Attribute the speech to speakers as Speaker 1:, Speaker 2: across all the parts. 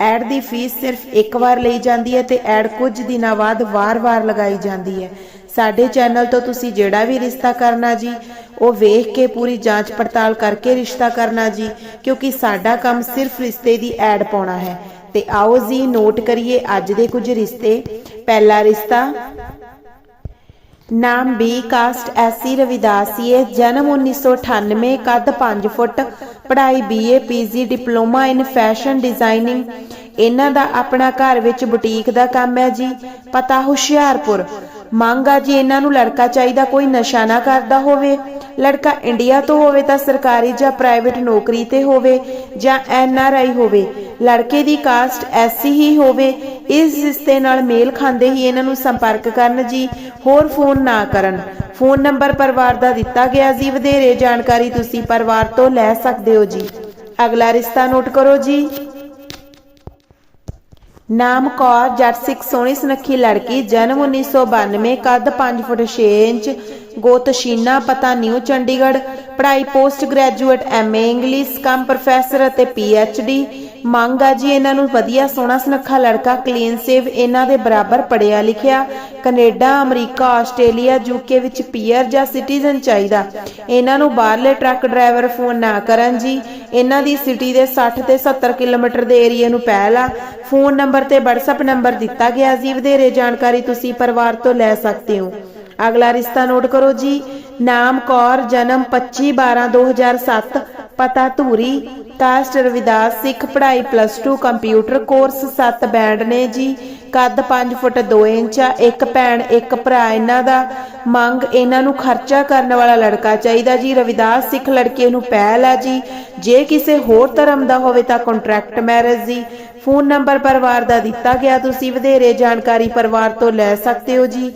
Speaker 1: Add ਦੀ fees ਸਿਰਫ ਇੱਕ ਵਾਰ ਲਈ ਜਾਂਦੀ ਹੈ ਤੇ ਐਡ ਕੁਝ ਦਿਨਾਂ ਬਾਅਦ ਵਾਰ-ਵਾਰ ਲਗਾਈ ਜਾਂਦੀ ਹੈ। ਸਾਡੇ ਚੈਨਲ ਤੋਂ ਤੁਸੀਂ ਜਿਹੜਾ ਵੀ ਰਿਸ਼ਤਾ ਕਰਨਾ ਜੀ, ਉਹ ਵੇਖ ਕੇ ਪੂਰੀ ਜਾਂਚ ਪੜਤਾਲ ਕਰਕੇ ਰਿਸ਼ਤਾ ਕਰਨਾ ਜੀ, ਕਿਉਂਕਿ ਸਾਡਾ ਕੰਮ ਸਿਰਫ ਰਿਸ਼ਤੇ ਦੀ ਐਡ ਪਾਉਣਾ ਹੈ। ਤੇ ਆਓ ਜੀ, ਨੋਟ ਕਰੀਏ ਅੱਜ ਦੇ ਕੁਝ ਰਿਸ਼ਤੇ। ਪਹਿਲਾ ਰਿਸ਼ਤਾ, ਨਾਮ ਬੀ ਕਾਸਟ ਐਸੀ ਰਵਿਦਾਸੀਏ ਜਨਮ 1998 ਕੱਦ 5 ਫੁੱਟ ਪੜ੍ਹਾਈ BA PG diploma in fashion designing ਇਹਨਾਂ ਦਾ ਆਪਣਾ ਘਰ ਵਿੱਚ ਬੁਟੀਕ ਦਾ ਕੰਮ ਹੈ ਜੀ, ਪਤਾ ਹੁਸ਼ਿਆਰਪੁਰ। ਮੰਗ ਆ ਜੀ ਇਹਨਾਂ ਨੂੰ ਲੜਕਾ ਚਾਹੀਦਾ ਕੋਈ ਨਸ਼ਾ ਨਾ ਕਰਦਾ ਹੋਵੇ। ਲੜਕਾ ਇੰਡੀਆ ਤੋਂ ਹੋਵੇ ਤਾਂ ਸਰਕਾਰੀ ਜਾਂ ਪ੍ਰਾਈਵੇਟ ਨੌਕਰੀ ਤੇ ਹੋਵੇ ਜਾਂ ਐਨ ਆਰ ਆਈ ਹੋਵੇ, ਲੜਕੇ ਦੀ ਕਾਸਟ ਐਸੀ ਹੀ ਹੋਵੇ, ਇਸ ਰਿਸ਼ਤੇ ਨਾਲ ਮੇਲ ਖਾਂਦੇ ਹੀ ਇਹਨਾਂ ਨੂੰ ਸੰਪਰਕ ਕਰਨ ਜੀ, ਹੋਰ ਫੋਨ ਨਾ ਕਰਨ। ਫੋਨ ਨੰਬਰ ਪਰਿਵਾਰ ਦਾ ਦਿੱਤਾ ਗਿਆ ਜੀ, ਵਧੇਰੇ ਜਾਣਕਾਰੀ ਤੁਸੀਂ ਪਰਿਵਾਰ ਤੋਂ ਲੈ ਸਕਦੇ ਹੋ ਜੀ। ਅਗਲਾ ਰਿਸ਼ਤਾ ਨੋਟ ਕਰੋ ਜੀ। ਨਾਮ ਕੌਰ, ਜੱਟ ਸਿੱਖ ਸੋਹਣੀ ਸੁਨੱਖੀ ਲੜਕੀ, ਜਨਮ 1992 ਕੱਦ 5 ਫੁੱਟ 6 ਇੰਚ, ਗੋਤ ਸ਼ੀਨਾ, ਪਤਾ ਨਿਊ ਚੰਡੀਗੜ੍ਹ, ਪੜ੍ਹਾਈ post graduate MA English, cum professor ਅਤੇ ਡੀ ਮੰਗ ਆ ਜੀ, ਇਹਨਾਂ ਨੂੰ ਵਧੀਆ ਸੋਹਣਾ ਸੁਨੱਖਾ ਲੜਕਾ ਕਲੀਨ ਸੇਵ ਇਹਨਾਂ ਦੇ ਬਰਾਬਰ ਪੜਿਆ ਲਿਖਿਆ। ਕੈਨੇਡਾ, ਅਮਰੀਕਾ, ਆਸਟ੍ਰੇਲੀਆ, ਯੂਕੇ ਵਿੱਚ ਪੀਅਰ ਜਾਂ ਸਿਟੀਜ਼ਨ ਚਾਹੀਦਾ। ਇਹਨਾਂ ਨੂੰ ਬਾਹਰਲੇ ਟਰੱਕ ਡਰਾਈਵਰ ਫੋਨ ਨਾ ਕਰਨ ਜੀ। ਇਹਨਾਂ ਦੀ ਸਿਟੀ ਦੇ 60 ਤੇ 70 ਕਿਲੋਮੀਟਰ ਦੇ ਏਰੀਆ ਨੂੰ ਪਹਿਲ ਆ। ਫੋਨ ਨੰਬਰ ਤੇ WhatsApp ਨੰਬਰ ਦਿੱਤਾ ਗਿਆ ਜੀ। ਵਧੇਰੇ ਜਾਣਕਾਰੀ ਤੁਸੀਂ ਪਰਿਵਾਰ ਤੋਂ ਲੈ ਸਕਦੇ ਹੋ। ਅਗਲਾ ਰਿਸ਼ਤਾ ਨੋਟ ਕਰੋ ਜੀ। ਨਾਮ ਕੌਰ, ਜਨਮ 25 12 2007 ਪਤਾ ਧੂਰੀ, ਕਾਸਟ ਰਵਿਦਾਸ ਸਿੱਖ ਪੜ੍ਹਾਈ ਪਲੱਸ 2 ਕੰਪਿਊਟਰ ਕੋਰਸ 7 ਬੈਂਡ ਨੇ ਜੀ। ਕੱਦ 5 ਫੁੱਟ 2 ਇੰਚ ਆ, ਇੱਕ ਭੈਣ, ਇੱਕ ਭਰਾ ਇਹਨਾਂ ਦਾ। ਮੰਗ ਇਹਨਾਂ ਨੂੰ ਖਰਚਾ ਕਰਨ ਵਾਲਾ ਲੜਕਾ ਚਾਹੀਦਾ ਜੀ। ਰਵਿਦਾਸ ਸਿੱਖ ਲੜਕੇ ਨੂੰ ਪਹਿਲ ਆ ਜੀ। ਜੇ ਕਿਸੇ ਹੋਰ ਧਰਮ ਦਾ ਹੋਵੇ ਤਾਂ ਕੰਟਰੈਕਟ ਮੈਰਿਜ ਜੀ। ਫੋਨ ਨੰਬਰ ਪਰਿਵਾਰ ਦਾ ਦਿੱਤਾ ਗਿਆ, ਤੁਸੀਂ ਵਧੇਰੇ ਜਾਣਕਾਰੀ ਪਰਿਵਾਰ ਤੋਂ ਲੈ ਸਕਦੇ ਹੋ ਜੀ।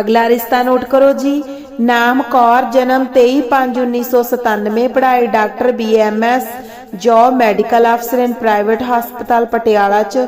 Speaker 1: ਅਗਲਾ ਰਿਸ਼ਤਾ ਨੋਟ ਕਰੋ ਜੀ। ਨਾਮ ਕੌਰ ਜਨਮ 23/5/1997 ਪੜ੍ਹਾਈ ਡਾਕਟਰ ਬੀਐਮਐਸ ਜੋਬ ਮੈਡੀਕਲ ਅਫਸਰ ਇਨ ਪ੍ਰਾਈਵੇਟ ਹਸਪਤਾਲ ਪਟਿਆਲਾ ਚ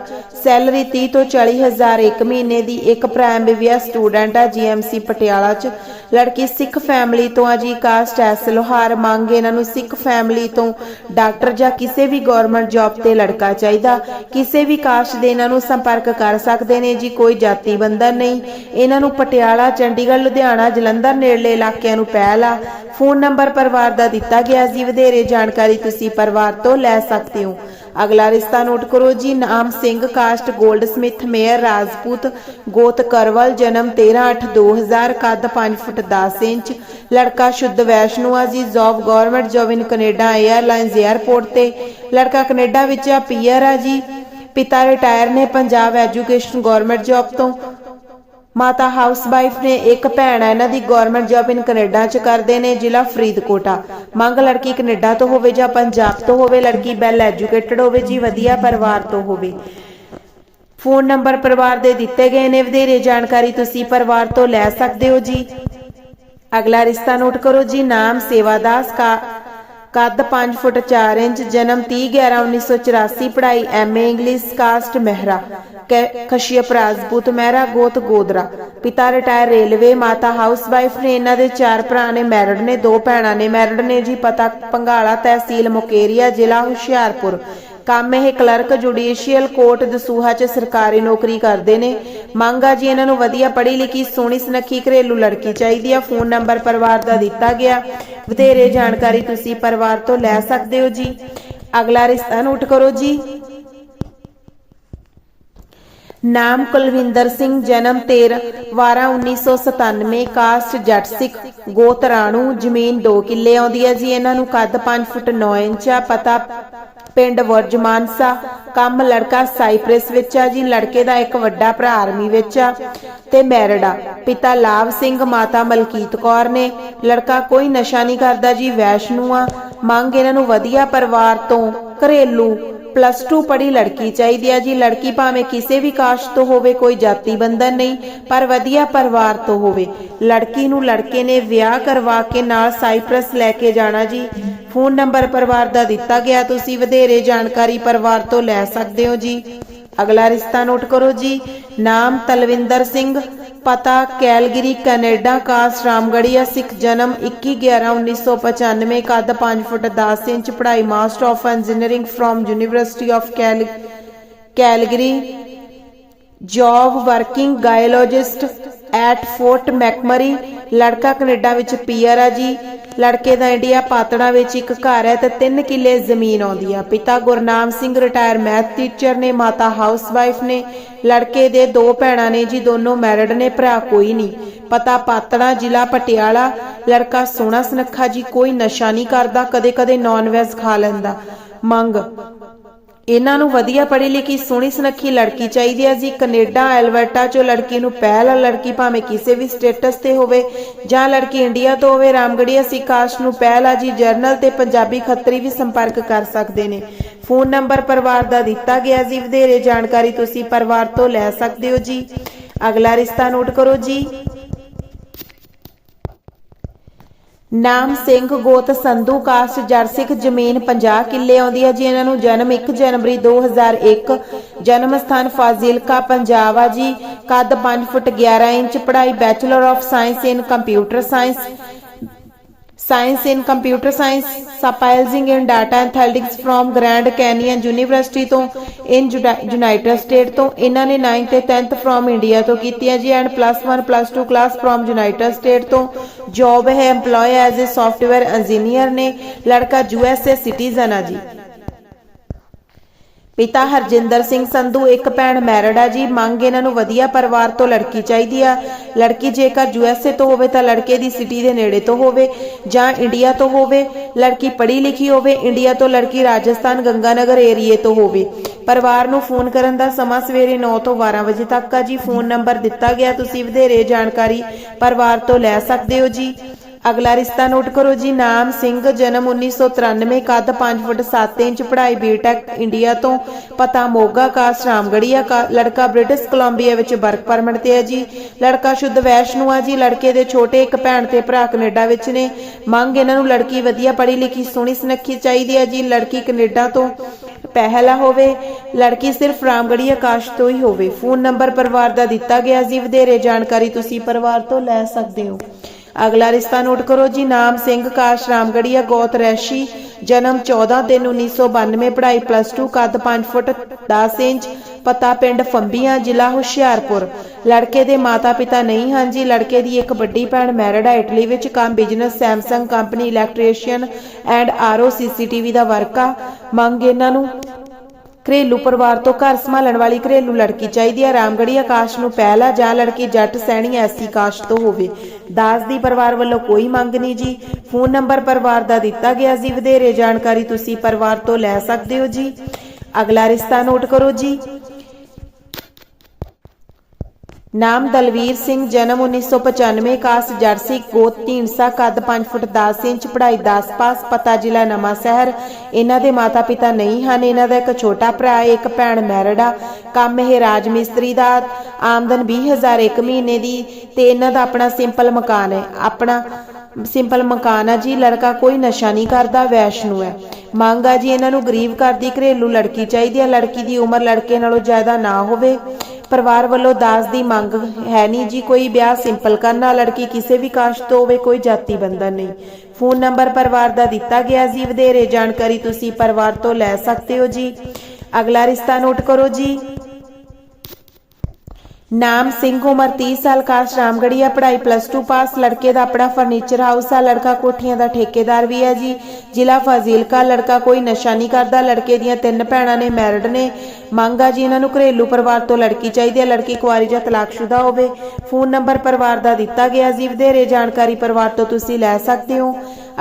Speaker 1: ਸੈਲਰੀ 30 ਤੋਂ 40 ਹਜ਼ਾਰ ਇੱਕ ਮਹੀਨੇ ਦੀ ਇੱਕ ਪ੍ਰਾਇਮ ਬੀਬੀਐਸ ਸਟੂਡੈਂਟ ਆ ਜੀਐਮਸੀ ਪਟਿਆਲਾ ਚ। ਲੜਕੀ ਸਿੱਖ ਫੈਮਿਲੀ ਤੋਂ ਆ ਜੀ ਕਾਸਟ ਐਸ ਲੋਹਾਰ ਮੰਗ, ਇਹਨਾਂ ਨੂੰ ਸਿੱਖ ਫੈਮਿਲੀ ਤੋਂ ਡਾਕਟਰ ਜਾਂ ਕਿਸੇ ਵੀ ਗਵਰਨਮੈਂਟ ਜੌਬ ਤੇ ਲੜਕਾ ਚਾਹੀਦਾ। ਕਿਸੇ ਵੀ ਕਾਸਟ ਦੇ ਇਹਨਾਂ ਨੂੰ ਸੰਪਰਕ ਕਰ ਸਕਦੇ ਨੇ ਜੀ, ਕੋਈ ਜਾਤੀ ਬੰਧਨ ਨਹੀਂ। ਇਹਨਾਂ ਨੂੰ ਪਟਿਆਲਾ, ਚੰਡੀਗੜ੍ਹ, ਲੁਧਿਆਣਾ, ਜਲੰਧਰ ਨੇੜਲੇ ਇਲਾਕਿਆਂ ਨੂੰ ਪਹਿਲ ਆ। ਫੋਨ ਨੰਬਰ ਪਰਿਵਾਰ ਦਾ ਦਿੱਤਾ ਗਿਆ ਜੀ, ਵਧੇਰੇ ਜਾਣਕਾਰੀ ਤੁਸੀਂ ਪਰਿਵਾਰ ਵਰਤੋਂ ਲੈ ਸਕਦੇ ਹੋ। ਅਗਲਾ ਰਿਸ਼ਤਾ ਨੋਟ ਕਰੋ ਜੀ। ਨਾਮ Singh, caste goldsmith, Mair Rajput, ਗੋਤ ਕਰਵਲ, ਜਨਮ 13/8/2000 ਕੱਦ 5 ਫੁੱਟ 10 ਇੰਚ, ਲੜਕਾ ਸ਼ੁੱਧ ਵੈਸ਼ਨੂ ਆ ਜੀ, job government job in Canada airlines airport ਤੇ। ਲੜਕਾ ਕੈਨੇਡਾ ਵਿੱਚ ਆ ਪੀਆਰ ਆ ਜੀ। ਪਿਤਾ ਰਿਟਾਇਰ ਨੇ, ਪੰਜਾਬ ਐਜੂਕੇਸ਼ਨ ਗਵਰਨਮੈਂਟ ਜੌਬ ਤੋਂ। ਮਾਤਾ ਹਾਊਸ ਨੇ ਇੱਕ ਭੈਣ ਹੈ ਇਹਨਾਂ ਦੀ ਗਵਰਨਮੈਂਟ ਜੌਬ ਇਨ ਕੈਨੇਡਾ ਚ ਕਰਦੇ ਨੇ, ਜ਼ਿਲ੍ਹਾ ਫਰੀਦਕੋਟ। ਮੰਗ ਲੜਕੀ ਕੈਨੇਡਾ ਤੋਂ ਹੋਵੇ ਜਾਂ ਪੰਜਾਬ ਤੋਂ ਹੋਵੇ, ਲੜਕੀ ਵੈਲ ਐਜੂਕੇਟਡ ਹੋਵੇ, ਜੀ ਵਧੀਆ ਪਰਿਵਾਰ ਤੋਂ ਹੋਵੇ। ਫੋਨ ਨੰਬਰ ਪਰਿਵਾਰ ਦੇ ਦਿੱਤੇ ਗਏ ਨੇ, ਵਧੇਰੇ ਜਾਣਕਾਰੀ ਤੁਸੀਂ ਪਰਿਵਾਰ ਤੋਂ ਲੈ ਸਕਦੇ ਹੋ ਜੀ। ਅਗਲਾ ਰਿਸ਼ਤਾ ਨੋਟ ਕਰੋ ਜੀ, ਨਾਮ ਸੇਵਾਦਾਸ ਕਾ ਕੱਦ 5 ਫੁੱਟ 4 ਇੰਚ, ਜਨਮ 30 11 1984 ਪੜ੍ਹਾਈ ਐਮਏ ਇੰਗਲਿਸ਼, ਕਾਸਟ ਮਹਿਰਾ, ਕੈ- ਰਾਜਪੂਤ ਮਹਿਰਾ, ਗੋਤ ਗੋਦਰਾ। ਪਿਤਾ ਰਿਟਾਇਰ ਰੇਲਵੇ, ਮਾਤਾ ਹਾਊਸ ਨੇ ਇਹਨਾਂ ਦੇ ਚਾਰ ਭਰਾ ਨੇ ਮੈਰਿਡ ਨੇ, ਦੋ ਭੈਣਾਂ ਨੇ ਮੈਰਿਡ ਨੇ ਜੀ, ਪਤਾ ਪੰਗਾਲਾ ਤਹਿਸੀਲ ਮੁਕੇਰੀਆ, ਜ਼ਿਲ੍ਹਾ ਹੁਸ਼ਿਆਰਪੁਰ। ਕੰਮ ਇਹ ਕਲਰਕ ਜੁਡੀਸ਼ੀਅਲ ਕੋਰਟ ਦਸੂਹਾ 'ਚ ਸਰਕਾਰੀ ਨੌਕਰੀ ਕਰਦੇ ਨੇ। ਮੰਗ ਆ ਜੀ ਇਹਨਾਂ ਨੂੰ ਵਧੀਆ ਪੜ੍ਹੀ ਲਿਖੀ ਸੋਹਣੀ, ਸੁਨੱਖੀ ਘਰੇਲੂ ਲੜਕੀ ਚਾਹੀਦੀ ਆ। ਫੋਨ ਨੰਬਰ ਪਰਿਵਾਰ ਦਾ ਦਿੱਤਾ ਗਿਆ। ਵਧੇਰੇ ਜਾਣਕਾਰੀ ਤੁਸੀਂ ਪਰਿਵਾਰ ਤੋਂ ਲੈ ਸਕਦੇ ਹੋ ਜੀ। ਅਗਲਾ ਰਿਸ਼ਤਾ ਨੋਟ ਕਰੋ ਜੀ। ਨਾਮ ਕੁਲਵਿੰਦਰ ਸਿੰਘ, ਜਨਮ 13 12 1997 ਕਾਸਟ ਜੱਟ ਸਿੱਖ, ਗੋਤ ਰਾਣੂ, ਜ਼ਮੀਨ 2 ਕਿੱਲੇ ਆਉਂਦੀ ਹੈ ਜੀ। ਇਹਨਾਂ ਨੂੰ ਕੱਦ 5 ਫੁੱਟ 9 ਇੰਚ ਆ, ਪਤਾ ਪਿੰਡ ਵਰਜ ਮਾਨਸਾ ਕੰਮ ਲੜਕਾ ਸਾਈਪ੍ਰੈਸ ਵਿੱਚ ਆ ਜੀ, ਲੜਕੇ ਦਾ ਇੱਕ ਵੱਡਾ ਭਰਾ ਆਰਮੀ ਵਿੱਚ ਆ ਤੇ ਮੈਰਿਡ ਆ। ਪਿਤਾ ਲਾਭ ਸਿੰਘ, ਮਾਤਾ ਮਲਕੀਤ ਕੌਰ ਨੇ। ਲੜਕਾ ਕੋਈ ਨਸ਼ਾ ਨਹੀਂ ਕਰਦਾ ਜੀ, ਵੈਸ਼ਨੂ ਆ। ਮੰਗ ਇਹਨਾਂ ਨੂੰ ਵਧੀਆ ਪਰਿਵਾਰ ਤੋਂ ਘਰੇਲੂ ਪਲੱਸ 2 ਪੜ੍ਹੀ ਲੜਕੀ ਚਾਹੀਦੀ ਹੈ ਜੀ। ਲੜਕੀ ਭਾਵੇਂ ਕਿਸੇ ਵੀ ਕਾਸਟ ਤੋਂ ਹੋਵੇ, ਕੋਈ ਜਾਤੀ ਬੰਧਨ ਨਹੀਂ, ਪਰ ਵਧੀਆ ਪਰਿਵਾਰ ਤੋਂ ਹੋਵੇ। ਲੜਕੀ ਨੂੰ ਲੜਕੇ ਨੇ ਵਿਆਹ ਕਰਵਾ ਕੇ ਨਾਲ ਸਾਈਪ੍ਰਸ ਲੈ ਕੇ ਜਾਣਾ ਜੀ। ਫੋਨ ਨੰਬਰ ਪਰਿਵਾਰ ਦਾ ਦਿੱਤਾ ਗਿਆ, ਤੁਸੀਂ ਵਧੇਰੇ ਜਾਣਕਾਰੀ ਪਰਿਵਾਰ ਤੋਂ ਲੈ ਸਕਦੇ ਹੋ ਜੀ। ਅਗਲਾ ਰਿਸ਼ਤਾ ਨੋਟ ਕਰੋ ਜੀ। ਨਾਮ ਤਲਵਿੰਦਰ ਸਿੰਘ ਪਤਾ, Calgary, Canada caste Ramgarhia Sikh ਜਨਮ 21/11/1995 ਕੱਦ 5 ਫੁੱਟ 10 ਇੰਚ, ਪੜ੍ਹਾਈ master of engineering from University of Calgary, job working geologist at Fort McMurray, ਲੜਕਾ ਕੈਨੇਡਾ ਵਿੱਚ ਪੀਆਰ ਆ ਜੀ ਲੜਕੇ ਦਾ ਇੰਡੀਆ ਪਾਤੜਾ ਵਿੱਚ ਇੱਕ ਘਰ ਹੈ ਤੇ 3 ਕਿੱਲੇ ਜ਼ਮੀਨ ਆਉਂਦੀ ਆ। ਪਿਤਾ Gurnam Singh retire math teacher ਨੇ, ਮਾਤਾ ਹਾਊਸਵਾਈਫ ਨੇ, ਲੜਕੇ ਦੇ ਦੋ ਭੈਣਾਂ ਨੇ, ਜੀ ਦੋਨੋਂ ਮੈਰਿਡ ਨੇ, ਭਰਾ ਕੋਈ ਨਹੀਂ। ਪਤਾ ਪਾਤੜਾ, ਜ਼ਿਲ੍ਹਾ ਪਟਿਆਲਾ, ਲੜਕਾ ਸੋਹਣਾ ਸੁਨੱਖਾ ਜੀ, ਕੋਈ ਨਸ਼ਾ ਨਹੀਂ ਕਰਦਾ ਕਦੇ ਕਦੇ ਨਾਨ ਵੈਜ ਖਾ ਲੈਂਦਾ। ਮੰਗ ਇਹਨਾਂ ਨੂੰ ਵਧੀਆ ਪੜ੍ਹੀ ਲਿਖੀ, ਸੋਹਣੀ ਸੁਨੱਖੀ ਲੜਕੀ ਚਾਹੀਦੀ ਹੈ ਜੀ। ਕੈਨੇਡਾ ਐਲਵਰਟਾ ਚੋਂ ਲੜਕੀ ਨੂੰ ਪਹਿਲ ਆ, ਲੜਕੀ ਭਾਵੇਂ ਕਿਸੇ ਵੀ ਸਟੇਟਸ ਤੇ ਹੋਵੇ ਜਾਂ ਲੜਕੀ ਇੰਡੀਆ ਤੋਂ ਹੋਵੇ ਰਾਮਗੜੀਆ ਸੀ ਕਾਸਟ ਨੂੰ ਆ ਜੀ। ਜਰਨਲ ਤੇ ਪੰਜਾਬੀ ਖੱਤਰੀ ਵੀ ਸੰਪਰਕ ਕਰ ਸਕਦੇ ਨੇ। ਫੋਨ ਨੰਬਰ ਪਰਿਵਾਰ ਦਾ ਦਿੱਤਾ ਗਿਆ ਜੀ। ਵਧੇਰੇ ਜਾਣਕਾਰੀ ਤੁਸੀਂ ਪਰਿਵਾਰ ਤੋਂ ਲੈ ਸਕਦੇ ਹੋ ਜੀ। ਅਗਲਾ ਰਿਸ਼ਤਾ ਨੋਟ ਕਰੋ ਜੀ। ਨਾਮ ਸਿੰਘ, ਗੋਤ, ਸੰਧੂ, ਕਾਸਟ ਜਰਸਿਕ ਜ਼ਮੀਨ 50 ਕਿੱਲੇ ਆਉਂਦੀ ਹੈ ਜੀ। ਇਹਨਾਂ ਨੂੰ ਜਨਮ 1 ਜਨਵਰੀ 2001 ਜਨਮ ਸਥਾਨ ਫਾਜ਼ਿਲਕਾ, ਪੰਜਾਬ ਆ ਜੀ। ਕੱਦ 5 ਫੁੱਟ 11 ਇੰਚ, ਪੜ੍ਹਾਈ bachelor of science in computer science. Science in computer science specializing in data analytics from Grand Canyon University ਤੋਂ ਇਨ ਯੂਨਾਈਟਿਡ ਸਟੇਟ ਤੋਂ, ਇਹਨਾਂ ਨੇ 9th ਤੇ 10th ਫਰੋਮ ਇੰਡੀਆ ਤੋਂ ਕੀਤੀ ਹੈ ਜੀ and plus 1 plus 2 class from United State ਤੋਂ ਜੌਬ ਹੈ EMPLOYE as a software engineer ਨੇ, ਲੜਕਾ ਯੂਐਸਏ ਸਿਟੀਜ਼ਨ ਆ ਜੀ। ਪਿਤਾ ਹਰਜਿੰਦਰ ਸਿੰਘ ਸੰਧੂ ਇੱਕ ਭੈਣ ਮੈਰਿਡ ਆ ਜੀ। ਮੰਗ ਇਹਨਾਂ ਨੂੰ ਵਧੀਆ ਪਰਿਵਾਰ ਤੋਂ ਲੜਕੀ ਚਾਹੀਦੀ ਆ। ਲੜਕੀ ਜੇਕਰ ਯੂਐਸਏ ਤੋਂ ਹੋਵੇ ਤਾਂ ਲੜਕੇ ਦੀ ਸਿਟੀ ਦੇ ਨੇੜੇ ਤੋਂ ਹੋਵੇ ਜਾਂ ਇੰਡੀਆ ਤੋਂ ਹੋਵੇ। ਲੜਕੀ ਪੜ੍ਹੀ ਲਿਖੀ ਹੋਵੇ, ਇੰਡੀਆ ਤੋਂ ਲੜਕੀ ਰਾਜਸਥਾਨ ਗੰਗਾਨਗਰ ਏਰੀਏ ਤੋਂ ਹੋਵੇ। ਪਰਿਵਾਰ ਨੂੰ ਫੋਨ ਕਰਨ ਦਾ ਸਮਾਂ ਸਵੇਰੇ 9 ਤੋਂ 12 ਵਜੇ ਤੱਕ ਆ ਜੀ। ਫੋਨ ਨੰਬਰ ਦਿੱਤਾ ਗਿਆ, ਤੁਸੀਂ ਵਧੇਰੇ ਜਾਣਕਾਰੀ ਪਰਿਵਾਰ ਤੋਂ ਲੈ ਸਕਦੇ ਹੋ ਜੀ। ਅਗਲਾ ਰਿਸ਼ਤਾ ਨੋਟ ਕਰੋ ਜੀ, ਨਾਮ ਸਿੰਘ, ਜਨਮ 1993 ਕੱਦ 5 ਫੁੱਟ 7 ਇੰਚ, ਪੜ੍ਹਾਈ ਬੀਟੈਕ ਇੰਡੀਆ ਤੋਂ, ਪਤਾ ਮੋਗਾ ਕਾਸਟ ਰਾਮਗੜੀਆ ਲੜਕਾ ਬ੍ਰਿਟਿਸ਼ ਕੋਲੰਬੀਆ ਵਿੱਚ ਵਰਕ ਪਰਮਿਟ ਤੇ ਹੈ ਜੀ। ਲੜਕਾ ਸ਼ੁੱਧ ਵੈਸ਼ਨੂ ਆ ਜੀ, ਲੜਕੇ ਦੇ ਛੋਟੇ ਇੱਕ ਭੈਣ ਤੇ ਭਰਾ ਕੈਨੇਡਾ ਵਿੱਚ ਨੇ। ਮੰਗ ਇਹਨਾਂ ਨੂੰ ਲੜਕੀ ਵਧੀਆ ਪੜ੍ਹੀ ਲਿਖੀ, ਸੋਹਣੀ ਸੁਨੱਖੀ ਚਾਹੀਦੀ ਹੈ ਜੀ। ਲੜਕੀ ਕੈਨੇਡਾ ਤੋਂ ਪਹਿਲਾ ਹੋਵੇ, ਲੜਕੀ ਸਿਰਫ ਰਾਮਗੜੀ ਆਕਾਸ਼ ਤੋਂ ਹੀ ਹੋਵੇ। ਫੋਨ ਨੰਬਰ ਪਰਿਵਾਰ ਦਾ ਦਿੱਤਾ ਗਿਆ ਜੀ। ਵਧੇਰੇ ਜਾਣਕਾਰੀ ਤੁਸੀਂ ਪਰਿਵਾਰ ਤੋਂ ਲੈ ਸਕਦੇ ਹੋ। ਅਗਲਾ ਰਿਸ਼ਤਾ ਨੋਟ ਕਰੋ ਜੀ, ਨਾਮ ਸਿੰਘ ਕਾਸ਼ ਰਾਮਗੜੀਆ ਗੋਤ ਰੈਸ਼ੀ ਜਨਮ 14 3 1992 ਪੜ੍ਹਾਈ ਪਲੱਸ 2 ਕੱਦ 5 ਫੁੱਟ 10 ਇੰਚ, ਪਤਾ ਪਿੰਡ ਫੰਬੀਆਂ, ਜ਼ਿਲ੍ਹਾ ਹੁਸ਼ਿਆਰਪੁਰ। ਲੜਕੇ ਦੇ ਮਾਤਾ-ਪਿਤਾ ਨਹੀਂ ਹਨ ਜੀ, ਲੜਕੇ ਦੀ ਇੱਕ ਵੱਡੀ ਭੈਣ ਮੈਰਿਡ ਹੈ ਇਟਲੀ ਵਿੱਚ ਕੰਮ business Samsung company electrician and RO CCTV the work ਆ। ਮੰਗ ਇਹਨਾਂ ਨੂੰ, ਘਰੇਲੂ ਪਰਿਵਾਰ ਤੋਂ ਘਰ ਸੰਭਾਲਣ ਵਾਲੀ ਘਰੇਲੂ ਲੜਕੀ ਚਾਹੀਦੀ ਹੈ ਰਾਮਗੜੀਆ ਕਾਸ਼ ਨੂੰ ਪਹਿਲਾ ਜਾਂ ਲੜਕੀ ਜੱਟ ਸੈਣੀ ਐਸੀ ਕਾਸ਼ ਤੋਂ ਹੋਵੇ। ਦਾਸ ਦੀ ਪਰਿਵਾਰ ਵੱਲੋਂ ਕੋਈ ਮੰਗ ਨਹੀਂ ਜੀ। ਫੋਨ ਨੰਬਰ ਪਰਿਵਾਰ ਦਾ ਦਿੱਤਾ ਗਿਆ ਜੀ ਵਧੇਰੇ ਜਾਣਕਾਰੀ ਤੁਸੀਂ ਪਰਿਵਾਰ ਤੋਂ ਲੈ ਸਕਦੇ ਹੋ ਜੀ। ਅਗਲਾ ਰਿਸ਼ਤਾ ਨੋਟ ਕਰੋ ਜੀ। ਨਾਮ ਦਲਵੀਰ ਸਿੰਘ, ਜਨਮ 1995 ਕਾਸ ਜਰਸੀ, ਗੋਤ, ਢੀਂਡਸਾ, ਕੱਦ 5 ਫੁੱਟ 10 ਇੰਚ, ਪੜ੍ਹਾਈ 10 ਪਾਸ, ਪਤਾ ਜ਼ਿਲ੍ਹਾ ਨਵਾਂ ਸ਼ਹਿਰ। ਇਹਨਾਂ ਦੇ ਮਾਤਾ-ਪਿਤਾ ਨਹੀਂ ਹਨ, ਇਹਨਾਂ ਦਾ ਇੱਕ ਛੋਟਾ ਭਰਾ ਇੱਕ ਭੈਣ ਮੈਰਿਡ। ਆ ਕੰਮ ਇਹ ਰਾਜ ਮਿਸਤਰੀ ਦਾ, ਆਮਦਨ 20000 ਇੱਕ ਮਹੀਨੇ ਦੀ ਤੇ ਇਹਨਾਂ ਦਾ ਆਪਣਾ ਸਿੰਪਲ ਮਕਾਨ ਹੈ। ਆਪਣਾ ਸਿੰਪਲ ਮਕਾਨ ਆ ਜੀ, ਲੜਕਾ ਕੋਈ ਨਸ਼ਾ ਨਹੀਂ ਕਰਦਾ, ਵੈਸ਼ਨੂ ਹੈ। ਮੰਗ ਆ ਜੀ ਇਹਨਾਂ ਨੂੰ ਗਰੀਬ ਘਰ ਦੀ ਘਰੇਲੂ ਲੜਕੀ ਚਾਹੀਦੀ ਹੈ ਲੜਕੀ ਦੀ ਉਮਰ ਲੜਕੇ ਨਾਲੋਂ ਜ਼ਿਆਦਾ ਨਾ ਹੋਵੇ। ਪਰਿਵਾਰ ਵੱਲੋਂ ਦਾਸ ਦੀ ਮੰਗ ਹੈ ਨਹੀਂ ਜੀ, ਕੋਈ ਵਿਆਹ ਸਿੰਪਲ ਕਰਨਾ, ਲੜਕੀ ਕਿਸੇ ਵੀ ਕਾਸਟ ਤੋਂ ਹੋਵੇ, ਕੋਈ ਜਾਤੀ ਬੰਧਨ ਨਹੀਂ। ਫੋਨ ਨੰਬਰ ਪਰਿਵਾਰ ਦਾ ਦਿੱਤਾ ਗਿਆ ਜੀ, ਵਧੇਰੇ ਜਾਣਕਾਰੀ ਤੁਸੀਂ ਪਰਿਵਾਰ ਤੋਂ ਲੈ ਸਕਦੇ ਹੋ ਜੀ। ਅਗਲਾ ਰਿਸ਼ਤਾ ਨੋਟ ਕਰੋ ਜੀ। ਨਾਮ ਸਿੰਘ ਉਮਰ 30 ਸਾਲ ਕਾਸਟ ਰਾਮਗੜੀਆ ਪੜ੍ਹਾਈ ਪਲੱਸ 2 ਪਾਸ ਲੜਕੇ ਦਾ ਆਪਣਾ ਫਰਨੀਚਰ ਹਾਊਸ ਆ, ਲੜਕਾ ਕੋਠੀਆਂ ਦਾ ਠੇਕੇਦਾਰ ਵੀ ਹੈ ਜੀ। ਜ਼ਿਲ੍ਹਾ ਫਾਜ਼ਿਲਕਾ, ਲੜਕਾ ਕੋਈ ਨਸ਼ਾ ਨਹੀਂ ਕਰਦਾ, ਲੜਕੇ ਦੀਆਂ ਤਿੰਨ ਭੈਣਾਂ ਨੇ ਮੈਰਿਡ ਨੇ। ਮੰਗ ਆ ਜੀ ਇਹਨਾਂ ਨੂੰ ਘਰੇਲੂ ਪਰਿਵਾਰ ਤੋਂ ਲੜਕੀ ਚਾਹੀਦੀ ਹੈ, ਲੜਕੀ ਕੁਆਰੀ ਜਾਂ ਤਲਾਕਸ਼ੁਦਾ ਹੋਵੇ। ਫੋਨ ਨੰਬਰ ਪਰਿਵਾਰ ਦਾ ਦਿੱਤਾ ਗਿਆ ਜੀ, ਵਧੇਰੇ ਜਾਣਕਾਰੀ ਪਰਿਵਾਰ ਤੋਂ ਤੁਸੀਂ ਲੈ ਸਕਦੇ ਹੋ।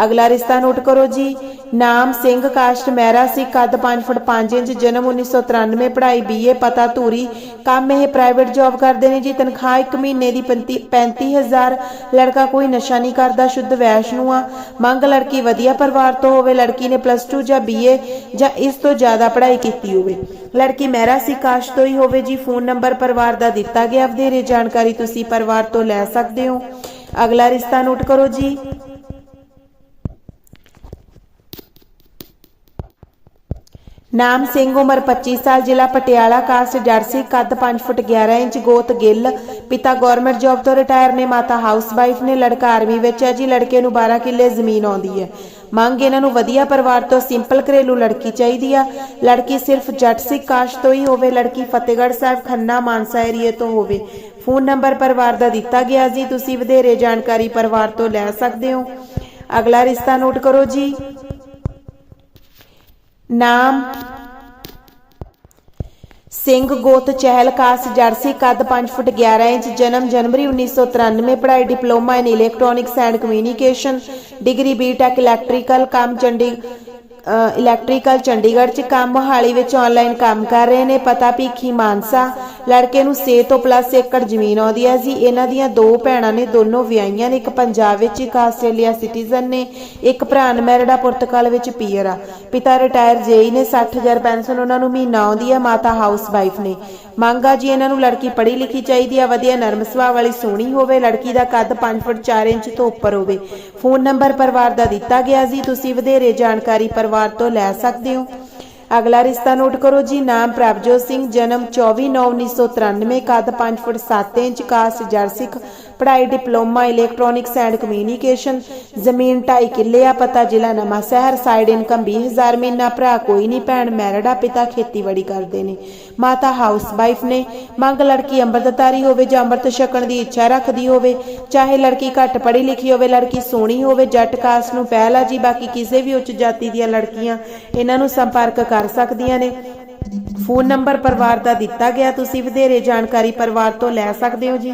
Speaker 1: ਅਗਲਾ ਰਿਸ਼ਤਾ ਨੋਟ ਕਰੋ ਜੀ। ਨਾਮ ਸਿੰਘ, ਕਾਸ਼ਟ ਮਹਿਰਾ ਸੀ, ਕੱਦ 5 ਫੁੱਟ 5 ਇੰਚ, ਜਨਮ 1993 ਪੜ੍ਹਾਈ ਬੀਏ ਪਤਾ ਧੂਰੀ। ਕੰਮ ਇਹ ਪ੍ਰਾਈਵੇਟ ਜੌਬ ਕਰਦੇ ਨੇ ਜੀ, ਤਨਖਾਹ ਇੱਕ ਮਹੀਨੇ ਦੀ 35 35000 ਲੜਕਾ ਕੋਈ ਨਸ਼ਾ ਨਹੀਂ ਕਰਦਾ, ਸ਼ੁੱਧ ਵੈਸ਼ਨੂ ਆ। ਮੰਗ ਲੜਕੀ ਵਧੀਆ ਪਰਿਵਾਰ ਤੋਂ ਹੋਵੇ, ਲੜਕੀ ਨੇ ਪਲੱਸ 2 ਜਾਂ ਬੀਏ ਜਾਂ ਇਸ ਤੋਂ ਜ਼ਿਆਦਾ ਪੜ੍ਹਾਈ ਕੀਤੀ ਹੋਵੇ। ਲੜਕੀ ਮਹਿਰਾ ਸੀ, ਕਾਸ਼ਟ ਤੋਂ ਹੀ ਹੋਵੇ ਜੀ, ਫੋਨ ਨੰਬਰ ਪਰਿਵਾਰ ਦਾ ਦਿੱਤਾ ਗਿਆ, ਵਧੇਰੇ ਜਾਣਕਾਰੀ ਤੁਸੀਂ ਪਰਿਵਾਰ ਤੋਂ ਲੈ ਸਕਦੇ ਹੋ। ਅਗਲਾ ਰਿਸ਼ਤਾ ਨੋਟ ਕਰੋ ਜੀ। ਨਾਮ ਸਿੰਘ, ਉਮਰ 25 ਸਾਲ, ਜ਼ਿਲ੍ਹਾ ਪਟਿਆਲਾ, ਕਾਸਟ ਜਰਸੀ, ਕੱਦ 5 ਫੁੱਟ 11 ਇੰਚ, ਗੋਤ ਗਿੱਲ। ਪਿਤਾ ਗਵਰਨਮੈਂਟ ਜੌਬ ਤੋਂ ਰਿਟਾਇਰ ਨੇ, ਮਾਤਾ ਹਾਊਸਵਾਈਫ ਨੇ, ਲੜਕਾ ਆਰਮੀ ਵਿੱਚ ਹੈ। ਜੀ, ਲੜਕੇ ਨੂੰ 12 ਕਿੱਲੇ ਜ਼ਮੀਨ ਆਉਂਦੀ ਹੈ। ਮੰਗ ਇਹਨਾਂ ਨੂੰ ਵਧੀਆ ਪਰਿਵਾਰ ਤੋਂ ਸਿੰਪਲ ਘਰੇਲੂ ਲੜਕੀ ਚਾਹੀਦੀ ਆ। ਲੜਕੀ ਸਿਰਫ ਜੱਟ ਸਿੱਖ ਕਾਸਟ ਤੋਂ ਹੀ ਹੋਵੇ, ਲੜਕੀ ਫਤਿਹਗੜ੍ਹ ਸਾਹਿਬ, ਖੰਨਾ, ਮਾਨਸਾ ਏਰੀਏ ਤੋਂ ਹੋਵੇ। ਫੋਨ ਨੰਬਰ ਪਰਿਵਾਰ ਦਾ ਦਿੱਤਾ ਗਿਆ ਜੀ। ਤੁਸੀਂ ਵਧੇਰੇ ਜਾਣਕਾਰੀ ਪਰਿਵਾਰ ਤੋਂ ਲੈ ਸਕਦੇ ਹੋ। ਅਗਲਾ ਰਿਸ਼ਤਾ ਨੋਟ ਕਰੋ ਜੀ। ਨਾਮ ਸਿੰਘ ਗੋਤ ਚਹਿਲ ਕਾਸ ਜਰਸੀ ਕੱਦ 5 ਫੁੱਟ 11 ਇੰਚ, ਜਨਮ ਜਨਵਰੀ 1993 ਪੜ੍ਹਾਈ diploma in electronics and communication degree BTech electrical ਕੰਮ ਚੰਡੀ ਇਲੈਕਟ੍ਰੀਕਲ ਚੰਡੀਗੜ੍ਹ ਚ ਕੰਮ ਮੋਹਾਲੀ ਵਿੱਚ ਆਨਲਾਈਨ ਕੰਮ ਕਰ ਰਹੇ ਨੇ, ਪਤਾ ਭੀਖੀ ਮਾਨਸਾ। ਲੜਕੇ ਨੂੰ 6 ਤੋਂ ਪਲੱਸ ਏਕੜ ਜ਼ਮੀਨ ਆਉਂਦੀ ਹੈ ਜੀ। ਇਹਨਾਂ ਦੀਆਂ ਦੋ ਭੈਣਾਂ ਨੇ, ਦੋਨੋਂ ਵਿਆਹੀਆਂ ਨੇ, ਇੱਕ ਪੰਜਾਬ ਵਿੱਚ, ਇੱਕ ਆਸਟ੍ਰੇਲੀਆ ਸਿਟੀਜ਼ਨ ਨੇ, ਇੱਕ ਭਰਾ ਅਮਰੀਕਾ ਪੁਰਤਗਾਲ ਵਿੱਚ ਪੀਅਰ ਆ। ਪਿਤਾ ਰਿਟਾਇਰ ਜੇਈ ਨੇ 60000 ਪੈਨਸ਼ਨ ਉਹਨਾਂ ਨੂੰ ਮਹੀਨਾ ਆਉਂਦੀ ਹੈ, ਮਾਤਾ ਹਾਊਸ ਵਾਈਫ ਨੇ। ਮੰਗਾ ਜੀ ਇਹਨਾਂ ਨੂੰ ਲੜਕੀ ਪੜ੍ਹੀ ਲਿਖੀ ਚਾਹੀਦੀ ਆ, ਵਧੀਆ ਨਰਮ ਸੁਭਾਅ ਵਾਲੀ ਸੋਹਣੀ ਹੋਵੇ, ਲੜਕੀ ਦਾ ਕੱਦ 5 ਫੁੱਟ 4 ਇੰਚ ਤੋਂ ਉੱਪਰ ਹੋਵੇ। ਫੋਨ ਨੰਬਰ ਪਰਿਵਾਰ ਦਾ ਦਿੱਤਾ ਗਿਆ ਜੀ, ਤੁਸੀਂ ਵਧੇਰੇ ਜਾਣਕਾਰੀ ਪਰਿਵਾਰ ਤੋਂ ਲੈ ਸਕਦੇ ਹੋ। ਅਗਲਾ ਰਿਸ਼ਤਾ ਨੋਟ ਕਰੋ ਜੀ, ਨਾਮ ਪ੍ਰਭਜੋਤ ਸਿੰਘ, ਜਨਮ 24/9/1993 ਕੱਦ 5 ਫੁੱਟ 7 ਇੰਚ, ਕਾਸਟ ਜਰਸਿਕ ਪੜ੍ਹਾਈ, ਡਿਪਲੋਮਾ ਇਲੈਕਟ੍ਰੋਨਿਕਸ ਐਂਡ ਕਮਿਊਨੀਕੇਸ਼ਨ ਜ਼ਮੀਨ 2.5 ਕਿੱਲੇ ਆ, ਪਤਾ ਜ਼ਿਲ੍ਹਾ ਨਵਾਂ ਸ਼ਹਿਰ ਸਾਈਡ ਇਨਕਮ 20000 ਮਹੀਨਾ, ਭਰਾ ਕੋਈ ਨਹੀਂ, ਭੈਣ ਮੈਰਿਡਾ ਪਿਤਾ ਖੇਤੀਬਾੜੀ ਕਰਦੇ ਨੇ। ਮਾਤਾ ਹਾਊਸ ਵਾਈਫ ਨੇ, ਮੰਗ ਲੜਕੀ ਅੰਮ੍ਰਿਤਧਾਰੀ ਹੋਵੇ ਜਾਂ ਅੰਮ੍ਰਿਤ ਛਕਣ ਦੀ ਇੱਛਾ ਰੱਖਦੀ ਹੋਵੇ, ਚਾਹੇ ਲੜਕੀ ਘੱਟ ਪੜ੍ਹੀ ਲਿਖੀ ਹੋਵੇ, ਲੜਕੀ ਸੋਹਣੀ ਹੋਵੇ, ਜੱਟ ਕਾਸਟ ਨੂੰ ਪਹਿਲ ਆ ਜੀ, ਬਾਕੀ ਕਿਸੇ ਵੀ ਉੱਚ ਜਾਤੀ ਦੀਆਂ ਲੜਕੀਆਂ ਇਹਨਾਂ ਨੂੰ ਸੰਪਰਕ ਕਰ ਸਕਦੀਆਂ ਨੇ। ਫੋਨ ਨੰਬਰ ਪਰਿਵਾਰ ਦਾ ਦਿੱਤਾ ਗਿਆ, ਤੁਸੀਂ ਵਧੇਰੇ ਜਾਣਕਾਰੀ ਪਰਿਵਾਰ ਤੋਂ ਲੈ ਸਕਦੇ ਹੋ ਜੀ।